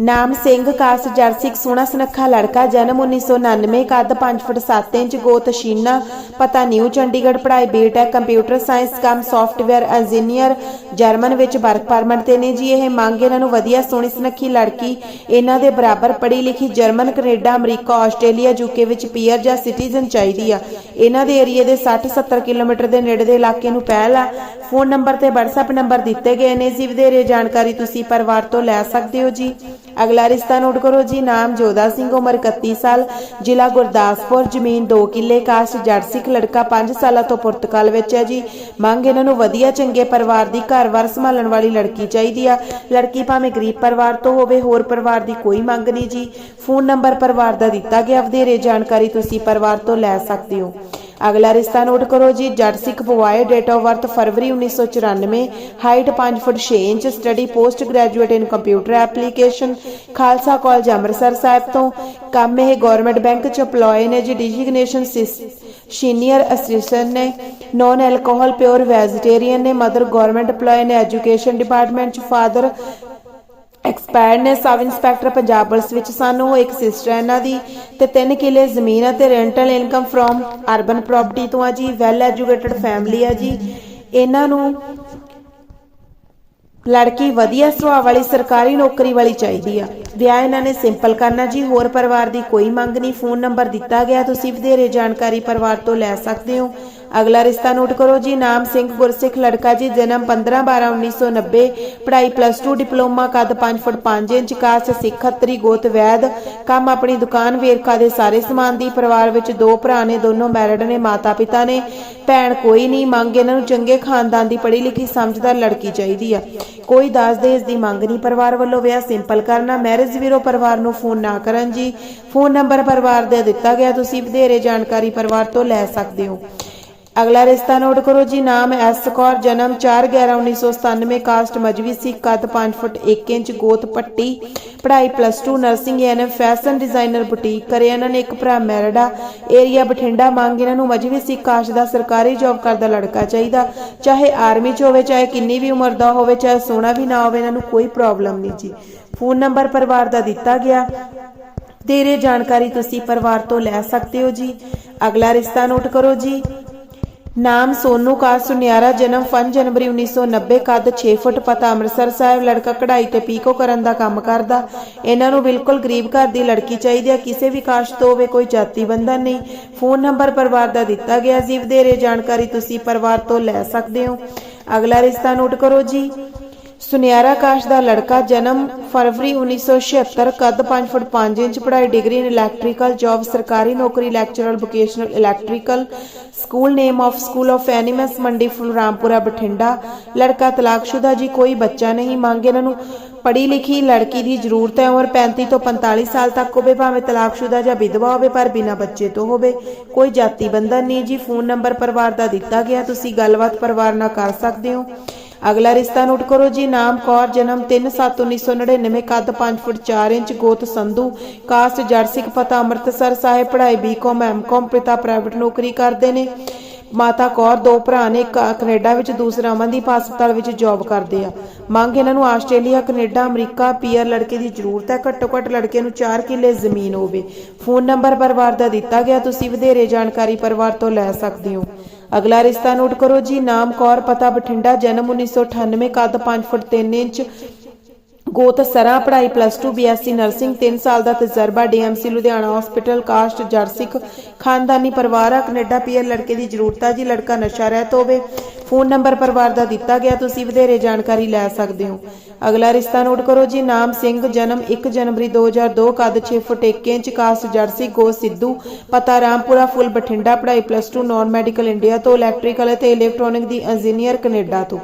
Speaker 1: ਨਾਮ ਸਿੰਘ ਕਾਸ ਜਰਸਿਕ ਸੋਹਣਾ ਸੁਨੱਖਾ ਲੜਕਾ, ਜਨਮ 1999 ਕੱਦ 5 ਫੁੱਟ 7 ਇੰਚ, ਗੋਤ ਸ਼ੀਨਾ, ਪਤਾ ਨਿਊ ਚੰਡੀਗੜ੍ਹ ਪੜ੍ਹਾਈ BTech computer science cum software engineer German ਵਿੱਚ ਵਰਕ ਪਰਮਿਟ ਤੇ ਨੇ ਜੀ, ਇਹ ਮੰਗ ਇਹਨਾਂ ਨੂੰ ਵਧੀਆ, ਸੋਹਣੀ, ਸੁਨੱਖੀ ਲੜਕੀ, ਇਹਨਾਂ ਦੇ ਬਰਾਬਰ ਪੜ੍ਹੀ ਲਿਖੀ German, Canada, America, Australia UK ਵਿੱਚ ਪੀਅਰ ਜਾਂ ਸਿਟੀਜ਼ਨ ਚਾਹੀਦੀ ਆ। ਇਹਨਾਂ ਦੇ ਏਰੀਏ ਦੇ 60 70 ਕਿਲੋਮੀਟਰ ਦੇ ਨੇੜੇ ਦੇ ਇਲਾਕੇ ਨੂੰ ਪਹਿਲ ਆ। ਫੋਨ ਨੰਬਰ ਤੇ WhatsApp ਨੰਬਰ ਦਿੱਤੇ ਗਏ ਨੇ ਜੀ, ਵਧੇਰੇ ਜਾਣਕਾਰੀ ਤੁਸੀਂ ਪਰਿਵਾਰ ਤੋਂ ਲੈ ਸਕਦੇ ਹੋ ਜੀ। ਅਗਲਾ ਰਿਸ਼ਤਾ ਨੋਟ ਕਰੋ ਜੀ, ਨਾਮ ਜੋਦਾ ਸਿੰਘ, ਉਮਰ 31 ਸਾਲ, ਜ਼ਿਲ੍ਹਾ ਗੁਰਦਾਸਪੁਰ, ਜ਼ਮੀਨ 2 ਕਿੱਲੇ ਕਾਸਟ ਜੱਟ ਸਿੱਖ, ਲੜਕਾ 5 ਸਾਲਾਂ ਤੋਂ ਪੁਰਤਗਾਲ ਵਿੱਚ ਹੈ ਜੀ। ਮੰਗ ਇਹਨਾਂ ਨੂੰ ਵਧੀਆ, ਚੰਗੇ ਪਰਿਵਾਰ ਦੀ ਘਰ ਵਾਰ ਸੰਭਾਲਣ ਵਾਲੀ ਲੜਕੀ ਚਾਹੀਦੀ ਆ। ਲੜਕੀ ਭਾਵੇਂ ਗਰੀਬ ਪਰਿਵਾਰ ਤੋਂ ਹੋਵੇ, ਹੋਰ ਪਰਿਵਾਰ ਦੀ ਕੋਈ ਮੰਗ ਨਹੀਂ ਜੀ। ਫੋਨ ਨੰਬਰ ਪਰਿਵਾਰ ਦਾ ਦਿੱਤਾ ਗਿਆ, ਵਧੇਰੇ ਜਾਣਕਾਰੀ ਤੁਸੀਂ ਪਰਿਵਾਰ ਤੋਂ ਲੈ ਸਕਦੇ ਹੋ। ਅਗਲਾ ਰਿਸ਼ਤਾ ਨੋਟ ਕਰੋ ਜੀ, Jatt Sikh ਪਵਾਏ date of birth February 1994 height 5 foot 6 inch study post graduate in computer application Khalsa college Amritsar Sahib ਤੋਂ। ਕੰਮ ਇਹ ਗਵਰਨਮੈਂਟ ਬੈਂਕ ਚ EMPLOYE ਨੇ ਜੀ ਡਿਜਿਗਨੇਸ਼ਨ ਸੀਨੀਅਰ ਅਸਿਸਟੈਂਟ ਨੇ। ਨੌਨ ਐਲਕੋਹਲ ਪਿਓਰ ਵੈਜੀਟੇਰੀਅਨ ਨੇ, ਮਦਰ ਗਵਰਨਮੈਂਟ EMPLOYE ਨੇ ਐਜੂਕੇਸ਼ਨ ਡਿਪਾਰਟਮੈਂਟ ਚ ਫਾਦਰ ਐਕਸਪਾਇਰਡ ਨੇ ਸਬ ਇੰਸਪੈਕਟਰ ਪੰਜਾਬ ਪੁਲਿਸ ਵਿੱਚ ਸਾਨੂੰ ਇੱਕ ਸਿਸਟਰ ਇਹਨਾਂ ਦੀ ਤੇ 3 ਕਿੱਲੇ ਜ਼ਮੀਨ ਹੈ rental income from urban property ਤੋਂ ਆ ਜੀ ਵੈਲ ਐਜੂਕੇਟਡ ਫੈਮਿਲੀ ਆ ਜੀ। ਇਹਨਾਂ ਨੂੰ ਲੜਕੀ ਵਧੀਆ ਸੁਭਾਅ ਵਾਲੀ ਸਰਕਾਰੀ ਨੌਕਰੀ ਵਾਲੀ ਚਾਹੀਦੀ ਆ। ਵਿਆਹ ਇਹਨਾਂ ਨੇ ਸਿੰਪਲ ਕਰਨਾ ਜੀ, ਹੋਰ ਪਰਿਵਾਰ ਦੀ ਕੋਈ ਮੰਗ ਨਹੀਂ ਫੋਨ ਨੰਬਰ ਦਿੱਤਾ ਗਿਆ, ਤੁਸੀਂ ਵਧੇਰੇ ਜਾਣਕਾਰੀ ਪਰਿਵਾਰ ਤੋਂ ਲੈ ਸਕਦੇ ਹੋ। ਅਗਲਾ ਰਿਸ਼ਤਾ ਨੋਟ ਕਰੋ ਜੀ, ਨਾਮ ਸਿੰਘ ਗੁਰਸਿੱਖ ਲੜਕਾ ਜੀ, ਜਨਮ 15 12 1990 ਪੜ੍ਹਾਈ ਪਲੱਸ 2 ਡਿਪਲੋਮਾ, ਕੱਦ 5 ਫੁੱਟ 5 ਇੰਚ, ਕਾਸ ਸਿੱਖ ਖੱਤਰੀ ਗੋਤ ਵੈਦ, ਕੰਮ ਆਪਣੀ ਦੁਕਾਨ ਵੇਰਕਾ ਦੇ ਸਾਰੇ ਸਮਾਨ ਦੀ, ਪਰਿਵਾਰ ਵਿੱਚ ਦੋ ਭਰਾ ਨੇ, ਦੋਨੋਂ ਮੈਰਿਡ ਨੇ ਮਾਤਾ ਪਿਤਾ ਨੇ, ਭੈਣ ਕੋਈ ਨਹੀਂ, ਮੰਗ ਇਹਨਾਂ ਨੂੰ ਚੰਗੇ ਖਾਨਦਾਨ ਦੀ ਪੜ੍ਹੀ ਲਿਖੀ ਸਮਝਦਾਰ ਲੜਕੀ ਚਾਹੀਦੀ ਆ। ਕੋਈ ਦਾਜ ਦਹੇਜ ਦੀ ਮੰਗ ਨਹੀਂ, ਪਰਿਵਾਰ ਵੱਲੋਂ ਵਿਆਹ ਸਿੰਪਲ ਕਰਨਾ ਮੈਰਿਜ ਵੀਰੋ ਪਰਿਵਾਰ ਨੂੰ ਫੋਨ ਨਾ ਕਰਨ ਜੀ। ਫੋਨ ਨੰਬਰ ਪਰਿਵਾਰ ਦੇ ਦਿੱਤਾ ਗਿਆ, ਤੁਸੀਂ ਵਧੇਰੇ ਜਾਣਕਾਰੀ ਪਰਿਵਾਰ ਤੋਂ ਲੈ ਸਕਦੇ ਹੋ। ਅਗਲਾ ਰਿਸ਼ਤਾ ਨੋਟ ਕਰੋ ਜੀ, ਨਾਮ ਐਸ ਕੌਰ, ਜਨਮ 4/11/1997 ਕਾਸਟ ਮਜਵੀ ਸੀ, ਕੱਦ 5 ਫੁੱਟ 1 ਇੰਚ, ਗੋਤ ਪੱਟੀ, ਪੜ੍ਹਾਈ plus 2 nursing and fashion designer boutique ਕਰੇ ਇਹਨਾਂ ਨੇ ਇੱਕ ਭਰਾ ਮੈਰਡਾ ਏਰੀਆ ਬਠਿੰਡਾ ਮੰਗ ਇਹਨਾਂ ਨੂੰ ਮਜਵੀ ਸੀ, ਕਾਸਟ ਦਾ ਸਰਕਾਰੀ ਜੌਬ ਕਰਦਾ ਲੜਕਾ ਚਾਹੀਦਾ, ਚਾਹੇ ਆਰਮੀ 'ਚ ਹੋਵੇ, ਚਾਹੇ ਕਿੰਨੀ ਵੀ ਉਮਰ ਦਾ ਹੋਵੇ, ਚਾਹੇ ਸੋਹਣਾ ਵੀ ਨਾ ਹੋਵੇ, ਇਹਨਾਂ ਨੂੰ ਕੋਈ ਪ੍ਰੋਬਲਮ ਨਹੀਂ ਜੀ। ਫੋਨ ਨੰਬਰ ਪਰਿਵਾਰ ਦਾ ਦਿੱਤਾ ਗਿਆ। ਤੇਰੇ ਜਾਣਕਾਰੀ ਤੁਸੀਂ ਪਰਿਵਾਰ ਤੋਂ ਲੈ ਸਕਦੇ ਹੋ ਜੀ। ਅਗਲਾ ਰਿਸ਼ਤਾ ਨੋਟ ਕਰੋ ਜੀ। ਨਾਮ ਸੋਨੂ ਕਾ ਸੁਨਿਆਰਾ ਜਨਮ 5 ਜਨਵਰੀ 1990 ਕੱਦ 6 ਫੁੱਟ, ਪਤਾ ਅੰਮ੍ਰਿਤਸਰ ਸਾਹਿਬ, ਲੜਕਾ ਕਢਾਈ ਤੇ ਪੀਕੋ ਕਰਨ ਦਾ ਕੰਮ ਕਰਦਾ। ਇਹਨਾਂ ਨੂੰ ਬਿਲਕੁਲ ਗਰੀਬ ਘਰ ਦੀ ਲੜਕੀ ਚਾਹੀਦੀ ਹੈ ਕਿਸੇ ਵੀ ਕਾਸ਼ ਤੋਂ ਹੋਵੇ, ਕੋਈ ਜਾਤੀ ਬੰਧਨ ਨਹੀਂ। ਫੋਨ ਨੰਬਰ ਪਰਿਵਾਰ ਦਾ ਦਿੱਤਾ ਗਿਆ ਜੀ ਵਧੇਰੇ ਜਾਣਕਾਰੀ ਤੁਸੀਂ ਪਰਿਵਾਰ ਤੋਂ ਲੈ ਸਕਦੇ ਹੋ। ਅਗਲਾ ਰਿਸ਼ਤਾ ਨੋਟ ਕਰੋ ਜੀ। ਸੁਨਿਆਰਾ ਕਾਸ਼ ਦਾ ਲੜਕਾ ਜਨਮ ਫਰਵਰੀ 1976 ਕੱਦ 5 ਫੁੱਟ 5 ਇੰਚ, ਪੜ੍ਹਾਈ ਡਿਗਰੀ ਇਨ ਇਲੈਕਟ੍ਰੀਕਲ ਜੌਬ ਸਰਕਾਰੀ ਨੌਕਰੀ lecturer vocational electrical school name of school of eminence Mandi Phulrampura Bathinda. ਲੜਕਾ ਤਲਾਕਸ਼ੁਦਾ ਜੀ, ਕੋਈ ਬੱਚਾ ਨਹੀਂ, ਮੰਗ ਇਹਨਾਂ ਨੂੰ ਪੜ੍ਹੀ ਲਿਖੀ ਲੜਕੀ ਦੀ ਜ਼ਰੂਰਤ ਹੈ, ਉਮਰ 35 ਤੋਂ 45 ਸਾਲ ਤੱਕ ਹੋਵੇ, ਭਾਵੇਂ ਤਲਾਕਸ਼ੁਦਾ ਜਾਂ ਵਿਧਵਾ ਹੋਵੇ, ਪਰ ਬਿਨਾਂ ਬੱਚੇ ਤੋਂ ਹੋਵੇ। ਕੋਈ ਜਾਤੀ ਬੰਧਨ ਨਹੀਂ ਜੀ, ਫੋਨ ਨੰਬਰ ਪਰਿਵਾਰ ਦਾ ਦਿੱਤਾ ਗਿਆ, ਤੁਸੀਂ ਗੱਲਬਾਤ ਪਰਿਵਾਰ ਨਾਲ ਕਰ ਸਕਦੇ ਹੋ। ਅਗਲਾ ਰਿਸ਼ਤਾ ਨੋਟ ਕਰੋ ਜੀ, ਨਾਮ ਕੌਰ, ਜਨਮ 3/7/1999 ਕੱਦ 5 ਫੁੱਟ 4 ਇੰਚ, ਗੋਤ ਸੰਧੂ, ਕਾਸਟ ਜਰਸਿਕ ਪਤਾ ਅੰਮ੍ਰਿਤਸਰ ਸਾਹਿਬ, ਪੜ੍ਹਾਈ ਬੀਕਾਮ ਐਮਕਾਮ ਪਿਤਾ ਪ੍ਰਾਈਵੇਟ ਨੌਕਰੀ ਕਰਦੇ ਨੇ। ਮਾਤਾ ਕੌਰ ਦੋ ਭਰਾ ਨੇ ਇੱਕ ਕੈਨੇਡਾ ਵਿੱਚ, ਦੂਸਰਾ ਅਮਨਦੀਪ ਹਸਪਤਾਲ ਵਿੱਚ ਜੌਬ ਕਰਦੇ ਆ। ਮੰਗ ਇਹਨਾਂ ਨੂੰ ਆਸਟ੍ਰੇਲੀਆ, ਕੈਨੇਡਾ, ਅਮਰੀਕਾ ਪੀਆਰ ਲੜਕੇ ਦੀ ਜ਼ਰੂਰਤ ਹੈ। ਘੱਟੋ ਘੱਟ ਲੜਕੇ ਨੂੰ 4 ਕਿੱਲੇ ਜ਼ਮੀਨ ਹੋਵੇ। ਫੋਨ ਨੰਬਰ ਪਰਿਵਾਰ ਦਾ ਦਿੱਤਾ ਗਿਆ, ਤੁਸੀਂ ਵਧੇਰੇ ਜਾਣਕਾਰੀ ਪਰਿਵਾਰ ਤੋਂ ਲੈ ਸਕਦੇ ਹੋ। ਅਗਲਾ ਰਿਸ਼ਤਾ ਨੋਟ ਕਰੋ ਜੀ, ਨਾਮ ਕੌਰ, ਪਤਾ ਬਠਿੰਡਾ, ਜਨਮ 1998 ਕੱਦ 5 ਫੁੱਟ 3 ਇੰਚ, ਗੋਤ ਸਰਾ, ਪੜ੍ਹਾਈ ਪਲੱਸ 2 ਬੀਐਸਸੀ ਨਰਸਿੰਗ 3 ਸਾਲ ਦਾ ਤਜਰਬਾ ਡੀਐਮਸੀ ਲੁਧਿਆਣਾ ਹਸਪੀਟਲ ਕਾਸਟ ਜਰਸਿਕ ਖਾਨਦਾਨੀ ਪਰਿਵਾਰ ਆ, ਕੈਨੇਡਾ ਪੀਆਰ ਲੜਕੇ ਦੀ ਜ਼ਰੂਰਤ ਆ ਜੀ, ਲੜਕਾ ਨਸ਼ਾ ਰਹਿਤ ਹੋਵੇ। ਫੋਨ ਨੰਬਰ ਪਰਿਵਾਰ ਦਾ ਦਿੱਤਾ ਗਿਆ, ਤੁਸੀਂ ਵਧੇਰੇ ਜਾਣਕਾਰੀ ਲੈ ਸਕਦੇ ਹੋ। ਅਗਲਾ ਰਿਸ਼ਤਾ ਨੋਟ ਕਰੋ ਜੀ, ਨਾਮ ਸਿੰਘ, ਜਨਮ 1 ਜਨਵਰੀ 2002 ਕੱਦ 6 ਫੁੱਟ 1 ਇੰਚ ਕਾਸਟ ਜਰਸੀ, ਗੋ ਸਿੱਧੂ, ਪਤਾ ਰਾਮਪੁਰਾ, ਫੁੱਲ ਬਠਿੰਡਾ, ਪੜ੍ਹਾਈ ਪਲੱਸ 2 ਨਾਨ ਮੈਡੀਕਲ ਇੰਡੀਆ ਤੋਂ ਇਲੈਕਟ੍ਰੀਕਲ ਅਤੇ ਇਲੈਕਟ੍ਰੋਨਿਕ ਦੀ ਇੰਜੀਨੀਅਰ ਕੈਨੇਡਾ ਤੋਂ।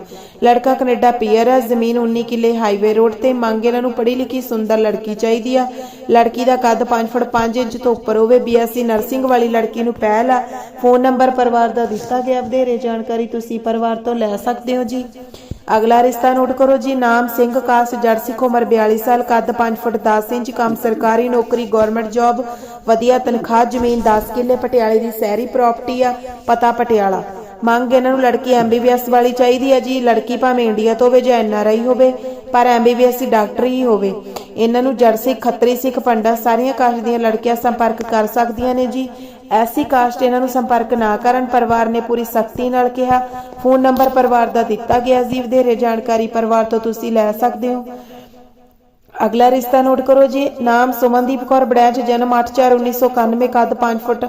Speaker 1: ਲੜਕਾ ਕੈਨੇਡਾ ਪੀਅਰ ਹੈ, ਜ਼ਮੀਨ 19 ਕਿੱਲੇ ਹਾਈਵੇ ਰੋਡ ਤੇ, ਮੰਗ ਇਹਨਾਂ ਨੂੰ ਪੜ੍ਹੀ ਲਿਖੀ ਸੁੰਦਰ ਲੜਕੀ ਚਾਹੀਦੀ ਆ। ਲੜਕੀ ਦਾ ਕੱਦ 5 ਫੁੱਟ 5 ਇੰਚ ਤੋਂ ਉੱਪਰ ਹੋਵੇ ਬੀਐਸਸੀ ਨਰਸਿੰਗ ਵਾਲੀ ਲੜਕੀ ਨੂੰ ਪਹਿਲ ਆ। ਫੋਨ ਨੰਬਰ ਪਰਿਵਾਰ ਦਾ ਦਿੱਤਾ ਗਿਆ, ਵਧੇਰੇ ਜਾਣਕਾਰੀ ਤੁਸੀਂ ਪਰਿਵਾਰ ਤੋਂ ਲੈ ਸਕਦੇ ਹੋ ਜੀ। ਅਗਲਾ ਰਿਸ਼ਤਾ ਨੋਟ ਕਰੋ ਜੀ। ਨਾਮ ਸਿੰਘ ਕਾਸ ਜੜ ਉਮਰ 42 ਸਾਲ, ਕੱਦ 5 ਫੁੱਟ 10 ਇੰਚ, ਕੰਮ ਸਰਕਾਰੀ ਨੌਕਰੀ ਗਵਰਨਮੈਂਟ ਜੌਬ ਵਧੀਆ ਤਨਖਾਹ, ਜ਼ਮੀਨ 10 ਕਿੱਲੇ, ਪਟਿਆਲੇ ਦੀ ਸ਼ਹਿਰੀ ਪ੍ਰਾਪਰਟੀ ਆ, ਪਤਾ ਪਟਿਆਲਾ। ਮੰਗ ਇਹਨਾਂ ਨੂੰ ਲੜਕੀ ਐਮਬੀਬੀਐਸ ਵਾਲੀ ਚਾਹੀਦੀ ਹੈ ਜੀ। ਲੜਕੀ ਭਾਵੇਂ ਇੰਡੀਆ ਤੋਂ ਹੋਵੇ ਜਾਂ ਐਨਆਰਆਈ ਹੋਵੇ, ਪਰ ਐਮਬੀਬੀਐਸ ਦੀ ਡਾਕਟਰ ਹੀ ਹੋਵੇ। ਇਹਨਾਂ ਨੂੰ ਜੜ ਸਿੱਖ, ਖੱਤਰੀ ਸਿੱਖ ਪੰਡਾ ਸਾਰੀਆਂ ਕਾਸਟ ਦੀਆਂ ਲੜਕੀਆਂ ਸੰਪਰਕ ਕਰ ਸਕਦੀਆਂ ਨੇ ਜੀ। ਐਸੀ ਕਾਸਟ ਇਹਨਾਂ ਨੂੰ ਸੰਪਰਕ ਨਾ ਕਰਨ ਪਰਿਵਾਰ ਨੇ ਪੂਰੀ ਸਖਤੀ ਨਾਲ ਕਿਹਾ। ਫੋਨ ਨੰਬਰ ਪਰਿਵਾਰ ਦਾ ਦਿੱਤਾ ਗਿਆ ਜੀ ਵਧੇਰੇ ਜਾਣਕਾਰੀ ਪਰਿਵਾਰ ਤੋਂ ਤੁਸੀਂ ਲੈ ਸਕਦੇ ਹੋ। ਅਗਲਾ ਰਿਸ਼ਤਾ ਨੋਟ ਕਰੋ ਜੀ। ਨਾਮ ਸੁਮਨਦੀਪ ਕੌਰ ਬੜੈਚ ਜਨਮ 8/4/1991 ਕੱਦ 5 ਫੁੱਟ।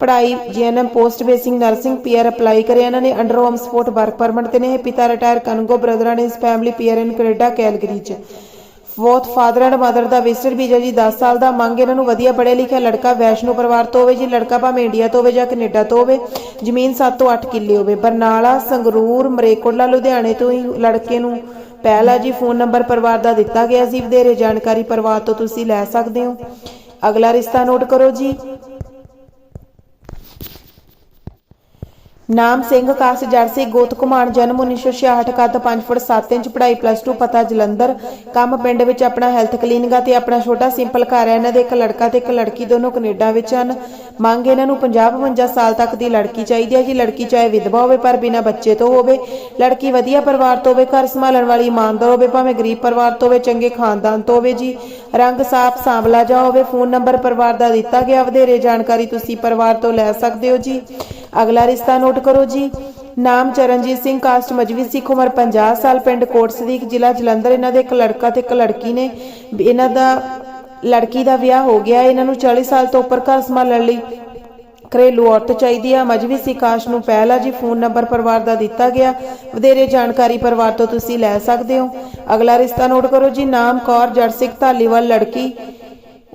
Speaker 1: ਪੜ੍ਹਾਈ GNM post basic nursing PR apply ਕਰਿਆ। ਇਹਨਾਂ ਨੇ under home support work permit ਤੇ ਨੇ। ਇਹ ਪਿਤਾ retire ਕਨਗੋ brother and his family PR in Canada Calgary ਚ। ਫੋਰਥ ਫਾਦਰ ਐਂਡ ਮਦਰ ਦਾ ਵਿਜ਼ਟਰ ਵੀਜ਼ਾ ਜੀ 10 ਸਾਲ ਦਾ। ਮੰਗ ਇਹਨਾਂ ਨੂੰ ਵਧੀਆ ਪੜ੍ਹਿਆ ਲਿਖਿਆ ਲੜਕਾ ਵੈਸ਼ਨੂ ਪਰਿਵਾਰ ਤੋਂ ਹੋਵੇ ਜੀ, ਲੜਕਾ ਭਾਵੇਂ ਇੰਡੀਆ ਤੋਂ ਹੋਵੇ ਜਾਂ ਕੈਨੇਡਾ ਤੋਂ ਹੋਵੇ, ਜ਼ਮੀਨ 7 ਤੋਂ 8 ਕਿੱਲੇ ਹੋਵੇ। ਬਰਨਾਲਾ, ਸੰਗਰੂਰ, ਮਰੇਕੋਟਲਾ, ਲੁਧਿਆਣੇ ਤੋਂ ਹੀ ਲੜਕੇ ਨੂੰ ਪਹਿਲਾ ਜੀ ਫੋਨ ਨੰਬਰ ਪਰਿਵਾਰ ਦਾ ਦਿੱਤਾ ਗਿਆ ਸੀ। ਵਧੇਰੇ ਜਾਣਕਾਰੀ ਪਰਿਵਾਰ ਤੋਂ ਤੁਸੀਂ ਲੈ ਸਕਦੇ ਹੋ। ਅਗਲਾ ਰਿਸ਼ਤਾ ਨੋਟ ਕਰੋ ਜੀ। ਨਾਮ ਸਿੰਘ, ਕਾਸ ਜਰਸੀ ਗੋਤ ਕੁਮਾਰ ਜਨਮ 1966 ਕੱਦ 5 ਫੁੱਟ 7 ਇੰਚ, ਪੜ੍ਹਾਈ ਪਲੱਸ 2 ਪਤਾ ਜਲੰਧਰ। ਕੰਮ ਪਿੰਡ ਵਿੱਚ ਆਪਣਾ ਹੈਲਥ ਕਲੀਨਿਕ ਆ ਤੇ ਆਪਣਾ ਛੋਟਾ ਸਿੰਪਲ ਘਰ ਹੈ ਇਹਨਾਂ ਦੇ ਇੱਕ ਲੜਕਾ ਤੇ ਇੱਕ ਲੜਕੀ ਦੋਨੋਂ ਕੈਨੇਡਾ ਵਿੱਚ ਹਨ। ਮੰਗ ਇਹਨਾਂ ਨੂੰ 50 52 ਸਾਲ ਤੱਕ ਦੀ ਲੜਕੀ ਚਾਹੀਦੀ ਹੈ ਜੀ, ਲੜਕੀ ਚਾਹੇ ਵਿਧਵਾ ਹੋਵੇ ਪਰ ਬਿਨਾਂ ਬੱਚੇ ਤੋਂ ਹੋਵੇ। ਲੜਕੀ ਵਧੀਆ ਪਰਿਵਾਰ ਤੋਂ ਹੋਵੇ, ਘਰ ਸੰਭਾਲਣ ਵਾਲੀ ਇਮਾਨਦਾਰ ਹੋਵੇ, ਭਾਵੇਂ ਗਰੀਬ ਪਰਿਵਾਰ ਤੋਂ ਹੋਵੇ, ਚੰਗੇ ਖਾਨਦਾਨ ਤੋਂ ਹੋਵੇ ਜੀ। ਰੰਗ ਸਾਫ਼, ਸਾਂਵਲਾ ਜਾ ਹੋਵੇ, ਫੋਨ ਨੰਬਰ ਪਰਿਵਾਰ ਦਾ ਦਿੱਤਾ ਗਿਆ। ਵਧੇਰੇ ਜਾਣਕਾਰੀ ਤੁਸੀਂ ਪਰਿਵਾਰ ਤੋਂ ਲੈ ਸਕਦੇ ਹੋ ਜੀ। ਅਗਲਾ ਰਿਸ਼ਤਾ ਨੋਟ ਕਰੋ ਜੀ। ਨਾਮ ਚਰਨਜੀਤ ਸਿੰਘ, ਕਾਸਟ ਮਜਵੀ ਸਿੱਖ, ਉਮਰ 50 ਸਾਲ, ਪਿੰਡ ਕੋਟ ਸਦੀਕ ਜ਼ਿਲ੍ਹਾ ਜਲੰਧਰ। ਇਹਨਾਂ ਦੇ ਇੱਕ ਲੜਕਾ ਤੇ ਇੱਕ ਲੜਕੀ ਨੇ। ਇਹਨਾਂ ਦਾ ਲੜਕੀ ਦਾ ਵਿਆਹ ਹੋ ਗਿਆ। ਇਹਨਾਂ ਨੂੰ 40 ਸਾਲ ਤੋਂ ਉੱਪਰ ਘਰ ਸੰਭਾਲਣ ਲਈ ਘਰੇਲੂ ਔਰਤ ਚਾਹੀਦੀ ਆ। ਮਜਵੀ ਸਿਕਾਸ਼ ਨੂੰ ਪਹਿਲਾ ਜੀ ਫੋਨ ਨੰਬਰ ਪਰਿਵਾਰ ਦਾ ਦਿੱਤਾ ਗਿਆ। ਵਧੇਰੇ ਜਾਣਕਾਰੀ ਪਰਿਵਾਰ ਤੋਂ ਤੁਸੀਂ ਲੈ ਸਕਦੇ ਹੋ। ਅਗਲਾ ਰਿਸ਼ਤਾ ਨੋਟ ਕਰੋ ਜੀ। ਨਾਮ ਕੌਰ ਜੜ ਸਿੱਖ, ਧਾਲੀਵਾਲ, ਲੜਕੀ।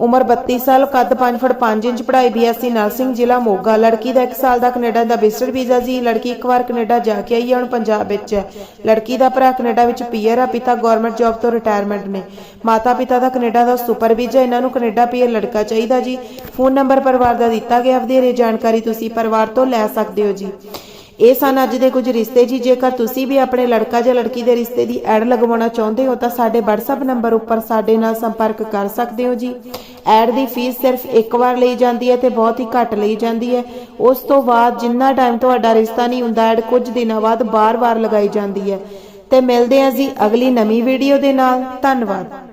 Speaker 1: ਉਮਰ 32 ਸਾਲ, ਕੱਦ 5 ਫੁੱਟ 5 ਇੰਚ, ਪੜ੍ਹਾਈ ਬੀਐਸਸੀ ਨਰਸਿੰਗ ਜ਼ਿਲ੍ਹਾ ਮੋਗਾ। ਲੜਕੀ ਦਾ 1 ਸਾਲ ਦਾ ਕੈਨੇਡਾ ਦਾ ਵਿਜ਼ਟਰ ਵੀਜ਼ਾ ਸੀ। ਲੜਕੀ ਇੱਕ ਵਾਰ ਕੈਨੇਡਾ ਜਾ ਕੇ ਆਈ ਹੈ ਹੁਣ ਪੰਜਾਬ ਵਿੱਚ। ਹੈ ਲੜਕੀ ਦਾ ਭਰਾ ਕੈਨੇਡਾ ਵਿੱਚ ਪੀਅਰ ਆ ਪਿਤਾ ਗਵਰਨਮੈਂਟ ਜੌਬ ਤੋਂ ਰਿਟਾਇਰਮੈਂਟ ਨੇ। ਮਾਤਾ ਪਿਤਾ ਦਾ ਕੈਨੇਡਾ ਦਾ ਸੁਪਰ ਵੀਜ਼ਾ, ਇਹਨਾਂ ਨੂੰ ਕੈਨੇਡਾ ਪੀਅਰ ਲੜਕਾ ਚਾਹੀਦਾ ਜੀ। ਫੋਨ ਨੰਬਰ ਪਰਿਵਾਰ ਦਾ ਦਿੱਤਾ ਗਿਆ। ਵਧੇਰੇ ਜਾਣਕਾਰੀ ਤੁਸੀਂ ਪਰਿਵਾਰ ਤੋਂ ਲੈ ਸਕਦੇ ਹੋ ਜੀ। ਇਹ ਸਨ ਅੱਜ ਦੇ ਕੁਝ ਰਿਸ਼ਤੇ ਜੀ। ਜੇਕਰ ਤੁਸੀਂ ਵੀ ਆਪਣੇ ਲੜਕਾ ਜਾਂ ਲੜਕੀ ਦੇ ਰਿਸ਼ਤੇ ਦੀ ਐਡ ਲਗਵਾਉਣਾ ਚਾਹੁੰਦੇ ਹੋ, ਤਾਂ ਸਾਡੇ WhatsApp ਨੰਬਰ ਉੱਪਰ ਸਾਡੇ ਨਾਲ ਸੰਪਰਕ ਕਰ ਸਕਦੇ ਹੋ ਜੀ। ਐਡ ਦੀ ਫੀਸ ਸਿਰਫ ਇੱਕ ਵਾਰ ਲਈ ਜਾਂਦੀ ਹੈ ਤੇ ਬਹੁਤ ਹੀ ਘੱਟ ਲਈ ਜਾਂਦੀ ਹੈ। ਉਸ ਤੋਂ ਬਾਅਦ ਜਿੰਨਾ ਟਾਈਮ ਤੁਹਾਡਾ ਰਿਸ਼ਤਾ ਨਹੀਂ ਹੁੰਦਾ, ਐਡ ਕੁਝ ਦਿਨਾਂ ਬਾਅਦ ਬਾਰ-ਬਾਰ ਲਗਾਈ ਜਾਂਦੀ ਹੈ। ਤੇ ਮਿਲਦੇ ਹਾਂ ਜੀ ਅਗਲੀ ਨਵੀਂ ਵੀਡੀਓ ਦੇ ਨਾਲ। ਧੰਨਵਾਦ।